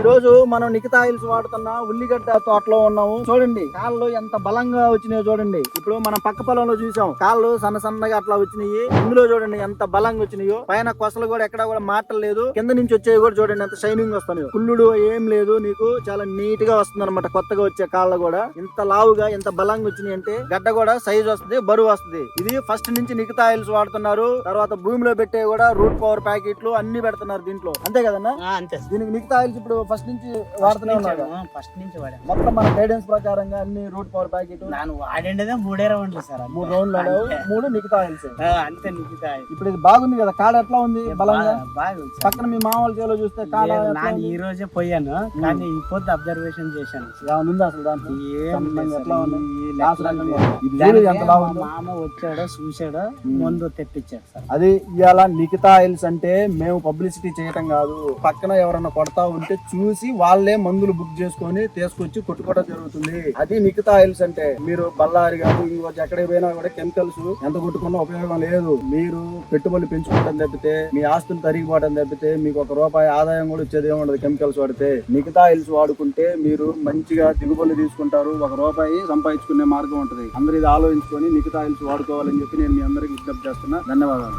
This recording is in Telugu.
ఈ రోజు మనం నికితా ఆయిల్స్ వాడుతున్న ఉల్లిగడ్డ తోటలో ఉన్నాము. చూడండి కాళ్ళు ఎంత బలంగా వచ్చినాయో చూడండి. ఇప్పుడు మనం పక్క పొలంలో చూసాం. కాళ్ళు సన్న సన్నగా అట్లా వచ్చినాయి. ఇందులో చూడండి ఎంత బలంగా వచ్చినాయో. పైన కొసలు కూడా ఎక్కడ కూడా మాటలేదు కింద నుంచి వచ్చేవి కూడా చూడండి ఎంత షైనింగ్ వస్తున్నాయో. కుళ్ళుడు ఏం లేదు. నీకు చాలా నీట్గా వస్తుంది అనమాట కొత్తగా వచ్చే కాళ్ళు కూడా. ఇంత లావుగా ఎంత బలంగా వచ్చినాయి అంటే గడ్డ కూడా సైజ్ వస్తుంది బరువు వస్తుంది. ఇది ఫస్ట్ నుంచి నికితా ఆయిల్స్ వాడుతున్నారు. తర్వాత భూమిలో పెట్టే కూడా రూట్ పవర్ ప్యాకెట్లు అన్ని పెడుతున్నారు దీంట్లో. అంతే కదన్నా? అంతే. దీనికి ఆయిల్స్ ఇప్పుడు ఫస్ట్ నుంచి వాడుతూనే ఉన్నారు ఫస్ట్ నుంచి వాడాను మొత్తం మన గైడెన్స్ ప్రకారంగా అన్ని రూట్ పవర్ ప్యాకెట్ నేను వాడిండేదే మూడే రౌండ్లు సార్. మూడు రౌండ్లు ఆడావు. మూడు నికితా ఆయిల్స్ అంతే నిఖిత ఇప్పుడు ఇది బాగుంది కదా కాడ ఎట్లా ఉంది బలంగా బాగా- బాగా ఉంది సార్. పక్కన మీ మామూలు చేలో చూస్తే కాడ ఉంది? ఈ రోజే పోయాను కానీ ఈ పొద్దు అబ్జర్వేషన్ చేశాను ఉందా అసలు లేదు ఎట్లా. ఉంది? మామ వచ్చాడు చూసాడు. ముందు తెప్పించాడు సార్. అది ఇవాళ నికితా ఆయిల్స్ అంటే మేము పబ్లిసిటీ చేయటం కాదు. పక్కన ఎవరన్నా కొడతా ఉంటే చూసి వాళ్ళే మందులు బుక్ చేసుకొని తీసుకొచ్చి కొట్టుకోవడం జరుగుతుంది. అది నికితా ఆయిల్స్ అంటే మీరు బళ్ళారి కాదు ఇంకో ఎక్కడికి పోయినా కూడా కెమికల్స్ ఎంత కొట్టుకున్నా ఉపయోగం లేదు. మీరు పెట్టుబడులు పెంచుకోవడం తప్పితే మీ ఆస్తులు తరిగిపోవడం తప్పితే మీకు ఒక రూపాయి ఆదాయం కూడా వచ్చేది ఏముండదు కెమికల్స్ వాడితే. నికితా ఆయిల్స్ వాడుకుంటే మీరు మంచిగా దిగుబడులు తీసుకుంటారు. ఒక రూపాయి సంపాదించుకునే మార్గం ఉంటది. అందరు ఇది ఆలోచించుకొని మిగతా ఆయిల్స్ వాడుకోవాలని చెప్పి నేను మీ అందరికి విజ్ఞప్తి చేస్తున్నా. ధన్యవాదాలు.